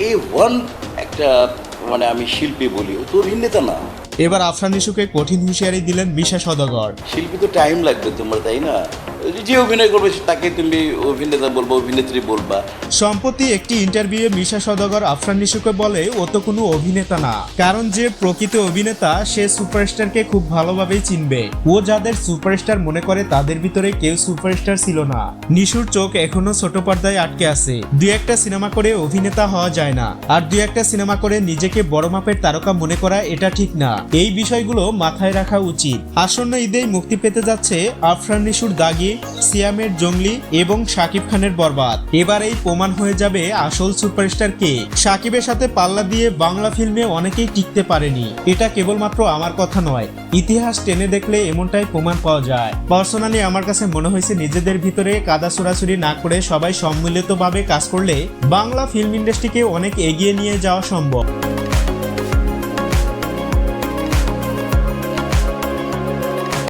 এ one একটা মানে আমি শিল্পী বলি ও তো অভিনেতা না। এবার আফরান নিশুকে কঠিন হুঁশিয়ারি দিলেন মিশা সদাগর। শিল্পী তো টাইম লাগবে তোমার তাই না? যে অভিনয় করবে তাকে তুমি অভিনেতা অভিনেত্রী বলবা। সম্প্রতি একটি ইন্টারভিউয়ে মিশা সদাগর আফরান নিশুকে বলে, ও তো কোনো অভিনেতা না। কারণ যে প্রকৃত অভিনেতা, সে সুপারস্টারকে খুব ভালোভাবেই চিনবে। ও যাদের সুপারস্টার মনে করে, তাদের ভিতরে কেউ সুপারস্টার ছিল না। নিশুর চোখ এখনও ছোট পর্দায় আটকে আছে। দুই একটা সিনেমা করে অভিনেতা হওয়া যায় না। আর দুই একটা সিনেমা করে নিজেকে বড় মাপের তারকা মনে করা এটা ঠিক না। এই বিষয়গুলো মাথায় রাখা উচিত। আসন্ন ঈদেই মুক্তি পেতে যাচ্ছে আফরান নিশুর দাগি সিয়ামের জঙ্গলি এবং শাকিব খানের বরবাদ। এবার এই প্রমাণ হয়ে যাবে আসল সুপারস্টার কে। শাকিবের সাথে পাল্লা দিয়ে বাংলা ফিল্মে অনেকেই টিকতে পারেনি। এটা কেবলমাত্র আমার কথা নয়, ইতিহাস টেনে দেখলে এমনটাই প্রমাণ পাওয়া যায়। পার্সোনালি আমার কাছে মনে হয়েছে নিজেদের ভিতরে কাদা ছুড়াছুরি না করে সবাই সম্মিলিতভাবে কাজ করলে বাংলা ফিল্ম ইন্ডাস্ট্রিকে অনেক এগিয়ে নিয়ে যাওয়া সম্ভব।